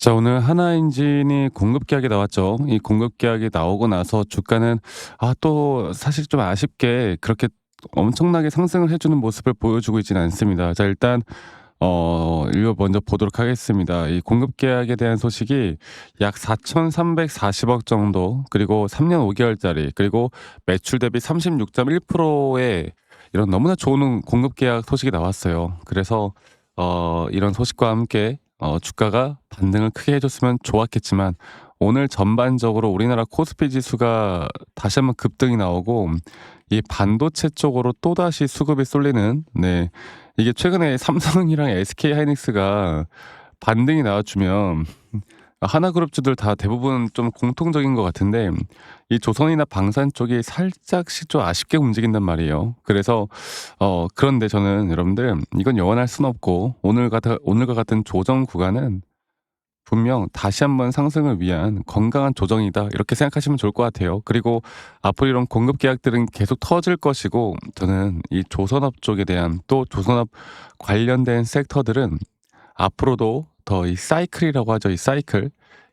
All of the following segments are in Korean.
자, 오늘 하나엔진이 공급 계약이 나왔죠. 이 공급 계약이 나오고 나서 주가는 아, 또 사실 좀 아쉽게 그렇게 엄청나게 상승을 해주는 모습을 보여주고 있지는 않습니다. 자, 일단 어, 이거 먼저 보도록 하겠습니다. 이 공급 계약에 대한 소식이 약 4,340억 정도, 그리고 3년 5개월짜리, 그리고 매출 대비 36.1%의 이런 너무나 좋은 공급 계약 소식이 나왔어요. 그래서 어, 이런 소식과 함께 어, 주가가 반등을 크게 해줬으면 좋았겠지만 오늘 전반적으로 우리나라 코스피 지수가 다시 한번 급등이 나오고 이 반도체 쪽으로 또다시 수급이 쏠리는 네 이게 최근에 삼성이랑 SK 하이닉스가 반등이 나와주면 하나그룹주들 다 대부분 좀 공통적인 것 같은데 이 조선이나 방산 쪽이 살짝씩 좀 아쉽게 움직인단 말이에요. 그래서 어 그런데 저는 여러분들 이건 영원할 순 없고 오늘 같은 오늘과 같은 조정 구간은 분명 다시 한번 상승을 위한 건강한 조정이다 이렇게 생각하시면 좋을 것 같아요. 그리고 앞으로 이런 공급 계약들은 계속 터질 것이고 저는 이 조선업 쪽에 대한 또 조선업 관련된 섹터들은 앞으로도 더 이 사이클이라고 하죠. 이 사이클.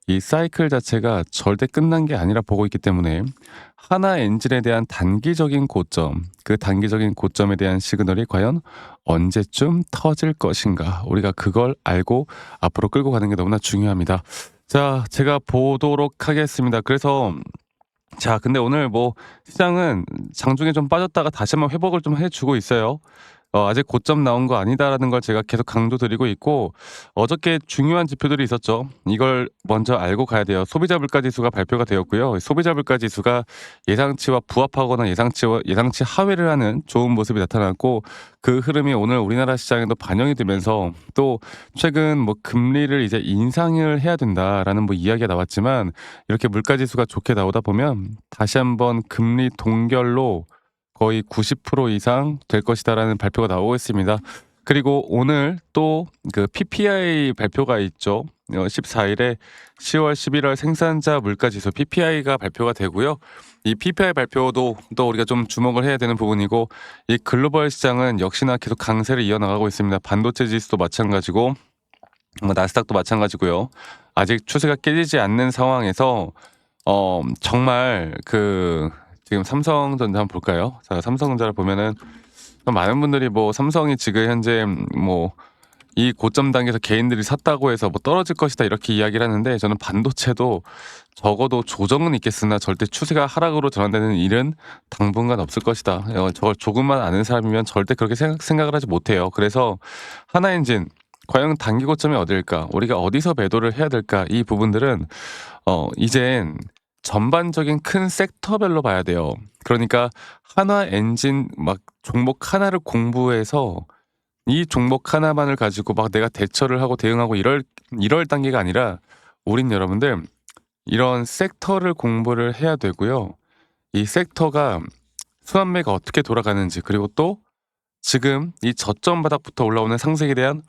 이 사이클 자체가 절대 끝난 게 아니라 보고 있기 때문에 하나 엔진에 대한 단기적인 고점, 그 단기적인 고점에 대한 시그널이 과연 언제쯤 터질 것인가. 우리가 그걸 알고 앞으로 끌고 가는 게 너무나 중요합니다. 자, 제가 보도록 하겠습니다. 그래서 자, 근데 오늘 뭐 시장은 장중에 좀 빠졌다가 다시 한번 회복을 좀 해주고 있어요. 어, 아직 고점 나온 거 아니다라는 걸 제가 계속 강조드리고 있고 어저께 중요한 지표들이 있었죠. 이걸 먼저 알고 가야 돼요. 소비자 물가 지수가 발표가 되었고요. 소비자 물가 지수가 예상치와 부합하거나 예상치와 예상치 하회를 하는 좋은 모습이 나타났고 그 흐름이 오늘 우리나라 시장에도 반영이 되면서 또 최근 뭐 금리를 이제 인상을 해야 된다라는 뭐 이야기가 나왔지만 이렇게 물가 지수가 좋게 나오다 보면 다시 한번 금리 동결로 거의 90% 이상 될 것이다라는 발표가 나오고 있습니다. 그리고 오늘 또 그 PPI 발표가 있죠. 어, 14일에 10월 11월 생산자 물가 지수 PPI가 발표가 되고요. 이 PPI 발표도 또 우리가 좀 주목을 해야 되는 부분이고 이 글로벌 시장은 역시나 계속 강세를 이어나가고 있습니다. 반도체 지수도 마찬가지고 뭐 나스닥도 마찬가지고요. 아직 추세가 깨지지 않는 상황에서 어 정말 그 지금 삼성전자 한번 볼까요? 자, 삼성전자를 보면은 많은 분들이 뭐 삼성이 지금 현재 뭐 이 고점 단계에서 개인들이 샀다고 해서 뭐 떨어질 것이다 이렇게 이야기를 하는데 저는 반도체도 적어도 조정은 있겠으나 절대 추세가 하락으로 전환되는 일은 당분간 없을 것이다. 어, 저걸 조금만 아는 사람이면 절대 그렇게 생각, 생각을 하지 못해요. 그래서 하나엔진 과연 단기 고점이 어딜까? 우리가 어디서 매도를 해야 될까? 이 부분들은 어 이젠 전반적인 큰 섹터별로 봐야 돼요. 그러니까 하나 엔진 막 종목 하나를 공부해서 이 종목 하나만을 가지고 막 내가 대처를 하고 대응하고 이럴 이럴 단계가 아니라 우린 여러분들 이런 섹터를 공부를 해야 되고요. 이 섹터가 수완매가 어떻게 돌아가는지 그리고 또 지금 이 저점 바닥부터 올라오는 상승에 대한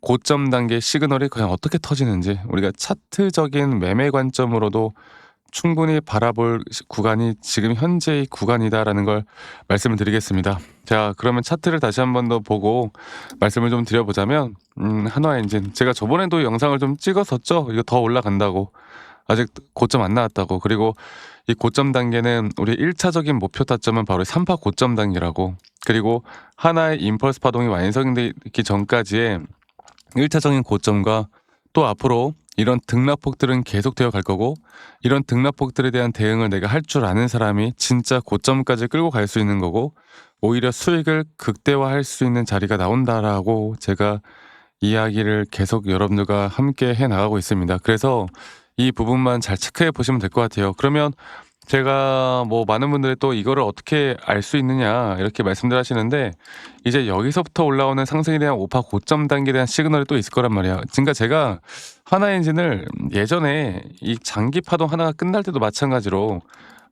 고점 단계 시그널이 과연 어떻게 터지는지 우리가 차트적인 매매 관점으로도 충분히 바라볼 구간이 지금 현재의 구간이다라는 걸 말씀을 드리겠습니다. 자, 그러면 차트를 다시 한 번 더 보고 말씀을 좀 드려보자면, 음, 한화 엔진. 제가 저번에도 영상을 좀 찍었었죠? 이거 더 올라간다고. 아직 고점 안 나왔다고. 그리고 이 고점 단계는 우리 1차적인 목표 타점은 바로 3파 고점 단계라고. 그리고 하나의 임펄스 파동이 완성되기 전까지의 1차적인 고점과 또 앞으로 이런 등락폭들은 계속되어 갈 거고 이런 등락폭들에 대한 대응을 내가 할 줄 아는 사람이 진짜 고점까지 끌고 갈 수 있는 거고 오히려 수익을 극대화할 수 있는 자리가 나온다라고 제가 이야기를 계속 여러분들과 함께 해 나가고 있습니다. 그래서 이 부분만 잘 체크해 보시면 될 것 같아요. 그러면 제가 뭐 많은 분들이 또 이거를 어떻게 알 수 있느냐 이렇게 말씀들 하시는데 이제 여기서부터 올라오는 상승에 대한 오파 고점 단계에 대한 시그널이 또 있을 거란 말이야. 그러니까 제가 하나 엔진을 예전에 이 장기 파동 하나가 끝날 때도 마찬가지로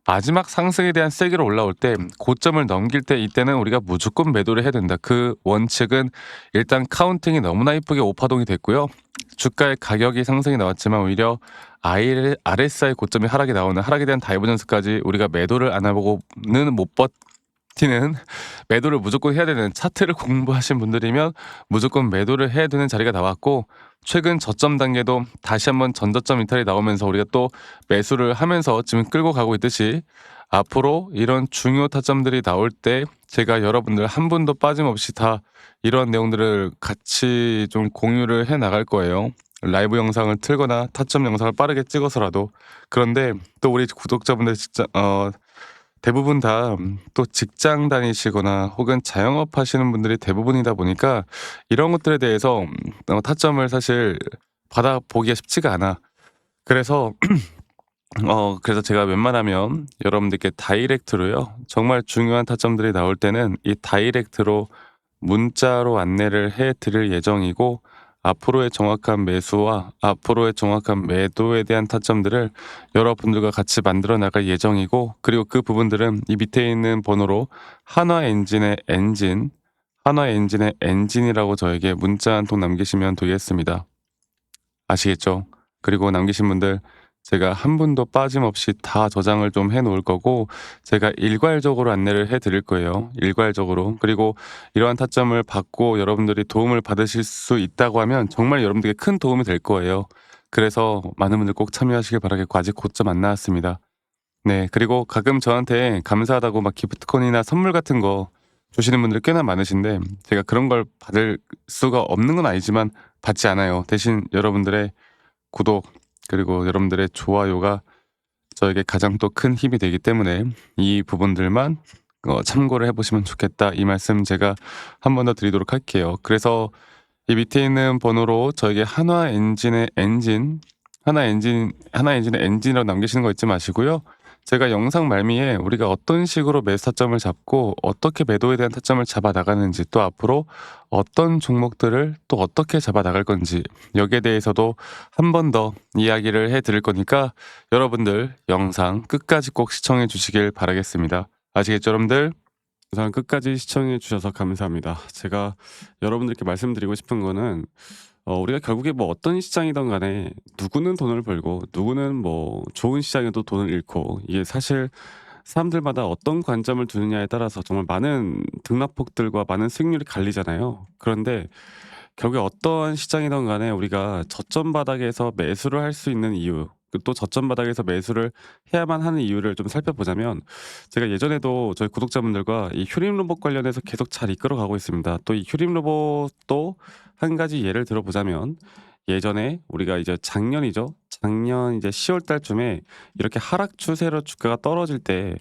마지막 상승에 대한 세기로 올라올 때 고점을 넘길 때 이때는 우리가 무조건 매도를 해야 된다. 그 원칙은 일단 카운팅이 너무나 이쁘게 오파동이 됐고요. 주가의 가격이 상승이 나왔지만 오히려 RSI 고점이 하락이 나오는 하락에 대한 다이버 전스까지 우리가 매도를 안 해보고는 못, 버, T는 매도를 무조건 해야 되는 차트를 공부하신 분들이면 무조건 매도를 해야 되는 자리가 나왔고 최근 저점 단계도 다시 한번 전저점 이탈이 나오면서 우리가 또 매수를 하면서 지금 끌고 가고 있듯이 앞으로 이런 중요 타점들이 나올 때 제가 여러분들 한 분도 빠짐없이 다 이런 내용들을 같이 좀 공유를 해 나갈 거예요. 라이브 영상을 틀거나 타점 영상을 빠르게 찍어서라도 그런데 또 우리 구독자분들 진짜 어 대부분 다 또 직장 다니시거나 혹은 자영업 하시는 분들이 대부분이다 보니까 이런 것들에 대해서 어 타점을 사실 받아보기가 쉽지가 않아. 그래서 어 그래서 제가 웬만하면 여러분들께 다이렉트로요. 정말 중요한 타점들이 나올 때는 이 다이렉트로 문자로 안내를 해 드릴 예정이고 앞으로의 정확한 매수와 앞으로의 정확한 매도에 대한 타점들을 여러분들과 같이 만들어 나갈 예정이고 그리고 그 부분들은 이 밑에 있는 번호로 한화 엔진의 엔진, 한화 엔진의 엔진이라고 저에게 문자 한 통 남기시면 되겠습니다. 아시겠죠? 그리고 남기신 분들 제가 한 분도 빠짐없이 다 저장을 좀 해 놓을 거고 제가 일괄적으로 안내를 해 드릴 거예요. 일괄적으로. 그리고 이러한 타점을 받고 여러분들이 도움을 받으실 수 있다고 하면 정말 여러분들에게 큰 도움이 될 거예요. 그래서 많은 분들 꼭 참여하시길 바라겠고 아직 고점 안 나왔습니다. 네. 그리고 가끔 저한테 감사하다고 막 기프트콘이나 선물 같은 거 주시는 분들이 꽤나 많으신데 제가 그런 걸 받을 수가 없는 건 아니지만 받지 않아요. 대신 여러분들의 구독 그리고 여러분들의 좋아요가 저에게 가장 또 큰 힘이 되기 때문에 이 부분들만 어 참고를 해 보시면 좋겠다. 이 말씀 제가 한 번 더 드리도록 할게요. 그래서 이 밑에 있는 번호로 저에게 한화 엔진의 엔진, 한화 엔진, 한화 엔진의 엔진이라고 남기시는 거 잊지 마시고요. 제가 영상 말미에 우리가 어떤 식으로 매수 타점을 잡고 어떻게 매도에 대한 타점을 잡아 나가는지 또 앞으로 어떤 종목들을 또 어떻게 잡아 나갈 건지 여기에 대해서도 한 번 더 이야기를 해 드릴 거니까 여러분들 영상 끝까지 꼭 시청해 주시길 바라겠습니다. 아시겠죠, 여러분들? 영상 끝까지 시청해 주셔서 감사합니다. 제가 여러분들께 말씀드리고 싶은 거는 어 우리가 결국에 뭐 어떤 시장이든 간에 누구는 돈을 벌고 누구는 뭐 좋은 시장에도 돈을 잃고 이게 사실 사람들마다 어떤 관점을 두느냐에 따라서 정말 많은 등락폭들과 많은 수익률이 갈리잖아요. 그런데 결국에 어떠한 시장이든 간에 우리가 저점 바닥에서 매수를 할 수 있는 이유 그 또 저점 바닥에서 매수를 해야만 하는 이유를 좀 살펴보자면 제가 예전에도 저희 구독자분들과 이 휴림 로봇 관련해서 계속 잘 이끌어 가고 있습니다. 또 이 휴림 로봇도 한 가지 예를 들어보자면 예전에 우리가 이제 작년이죠. 작년 이제 10월 달쯤에 이렇게 하락 추세로 주가가 떨어질 때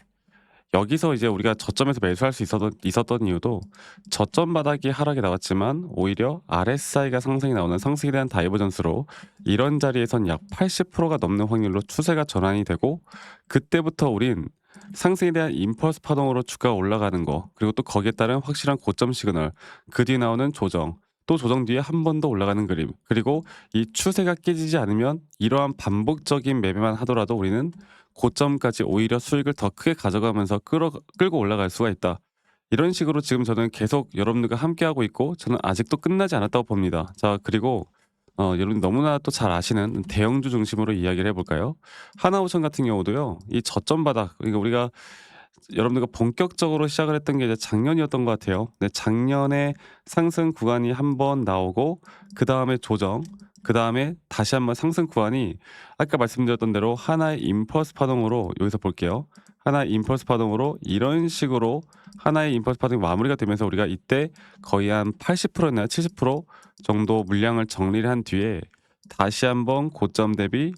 여기서 이제 우리가 저점에서 매수할 수 있었던, 있었던 이유도 저점 바닥이 하락이 나왔지만 오히려 RSI가 상승이 나오는 상승에 대한 다이버전스로 이런 자리에선 약 80%가 넘는 확률로 추세가 전환이 되고 그때부터 우린 상승에 대한 임펄스 파동으로 주가가 올라가는 거 그리고 또 거기에 따른 확실한 고점 시그널 그 뒤에 나오는 조정 또 조정 뒤에 한 번 더 올라가는 그림 그리고 이 추세가 깨지지 않으면 이러한 반복적인 매매만 하더라도 우리는 고점까지 오히려 수익을 더 크게 가져가면서 끌어, 끌고 올라갈 수가 있다. 이런 식으로 지금 저는 계속 여러분들과 함께하고 있고 저는 아직도 끝나지 않았다고 봅니다. 자 그리고 어, 여러분 너무나 또 잘 아시는 대형주 중심으로 이야기를 해볼까요? 하나오션 같은 경우도요. 이 저점 바닥 그러니까 우리가 여러분들과 본격적으로 시작을 했던 게 이제 작년이었던 것 같아요. 네, 작년에 상승 구간이 한 번 나오고 그 다음에 조정 그 다음에 다시 한번 상승 구간이 아까 말씀드렸던 대로 하나의 임펄스 파동으로 여기서 볼게요. 하나의 임펄스 파동으로 이런 식으로 하나의 임펄스 파동이 마무리가 되면서 우리가 이때 거의 한 80%나 70% 정도 물량을 정리를 한 뒤에 다시 한번 고점 대비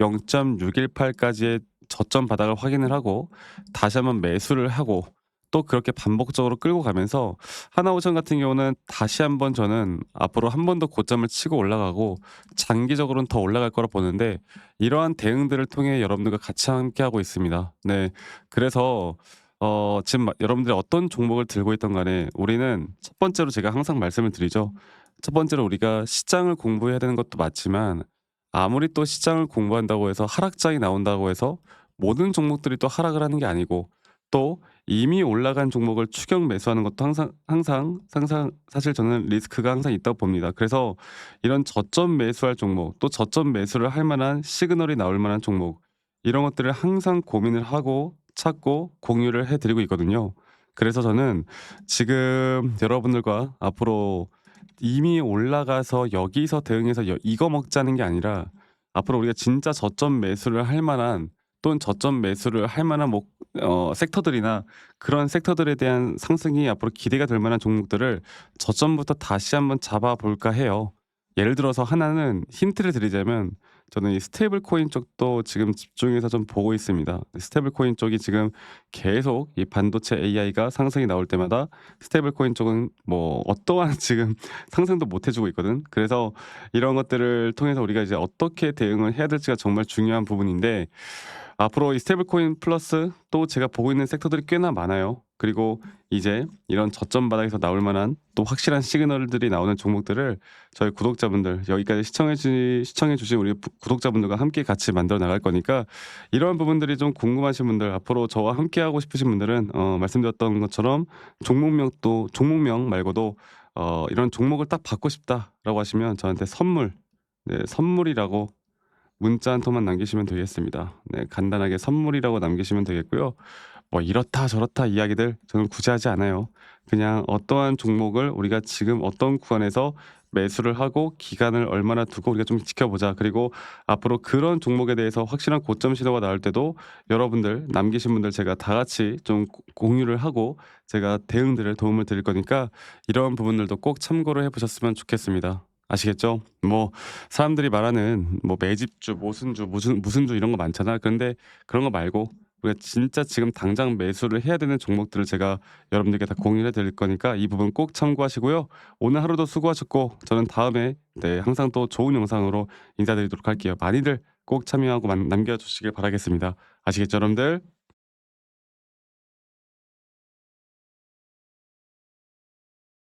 0.618까지의 저점 바닥을 확인을 하고 다시 한번 매수를 하고 또 그렇게 반복적으로 끌고 가면서 하나오션 같은 경우는 다시 한번 저는 앞으로 한 번 더 고점을 치고 올라가고 장기적으로는 더 올라갈 거라 보는데 이러한 대응들을 통해 여러분들과 같이 함께 하고 있습니다. 네. 그래서 어 지금 여러분들이 어떤 종목을 들고 있던 간에 우리는 첫 번째로 제가 항상 말씀을 드리죠. 첫 번째로 우리가 시장을 공부해야 되는 것도 맞지만 아무리 또 시장을 공부한다고 해서 하락장이 나온다고 해서 모든 종목들이 또 하락을 하는 게 아니고 또 이미 올라간 종목을 추격 매수하는 것도 항상 항상 항상 사실 저는 리스크가 항상 있다고 봅니다. 그래서 이런 저점 매수할 종목 또 저점 매수를 할 만한 시그널이 나올 만한 종목 이런 것들을 항상 고민을 하고 찾고 공유를 해 드리고 있거든요. 그래서 저는 지금 여러분들과 앞으로 이미 올라가서 여기서 대응해서 여 이거 먹자는 게 아니라 앞으로 우리가 진짜 저점 매수를 할 만한 또는 저점 매수를 할 만한 뭐어 섹터들이나 그런 섹터들에 대한 상승이 앞으로 기대가 될 만한 종목들을 저점부터 다시 한번 잡아 볼까 해요. 예를 들어서 하나는 힌트를 드리자면 저는 이 스테이블 코인 쪽도 지금 집중해서 좀 보고 있습니다. 스테이블 코인 쪽이 지금 계속 이 반도체 AI가 상승이 나올 때마다 스테이블 코인 쪽은 뭐 어떠한 지금 상승도 못 해주고 있거든. 그래서 이런 것들을 통해서 우리가 이제 어떻게 대응을 해야 될지가 정말 중요한 부분인데 앞으로 이 스테이블 코인 플러스 또 제가 보고 있는 섹터들이 꽤나 많아요. 그리고 이제 이런 저점 바닥에서 나올 만한 또 확실한 시그널들이 나오는 종목들을 저희 구독자분들 여기까지 시청해 주 시청해 주신 우리 부- 구독자분들과 함께 같이 만들어 나갈 거니까 이런 부분들이 좀 궁금하신 분들 앞으로 저와 함께 하고 싶으신 분들은 어 말씀드렸던 것처럼 종목명도 종목명 말고도 어 이런 종목을 딱 받고 싶다라고 하시면 저한테 선물 네 선물이라고 문자 한 통만 남기시면 되겠습니다. 네 간단하게 선물이라고 남기시면 되겠고요. 뭐 이렇다 저렇다 이야기들 저는 굳이 하지 않아요. 그냥 어떠한 종목을 우리가 지금 어떤 구간에서 매수를 하고 기간을 얼마나 두고 우리가 좀 지켜보자. 그리고 앞으로 그런 종목에 대해서 확실한 고점 신호가 나올 때도 여러분들 남기신 분들 제가 다 같이 좀 고- 공유를 하고 제가 대응들을 도움을 드릴 거니까 이런 부분들도 꼭 참고를 해보셨으면 좋겠습니다. 아시겠죠? 뭐 사람들이 말하는 뭐 매집주, 모순주, 무슨 무슨 주 이런 거 많잖아. 그런데 그런 거 말고 우리가 진짜 지금 당장 매수를 해야 되는 종목들을 제가 여러분들께 다 공유해 드릴 거니까 이 부분 꼭 참고하시고요. 오늘 하루도 수고하셨고 저는 다음에 네, 항상 또 좋은 영상으로 인사드리도록 할게요. 많이들 꼭 참여하고 만- 남겨주시길 바라겠습니다. 아시겠죠, 여러분들?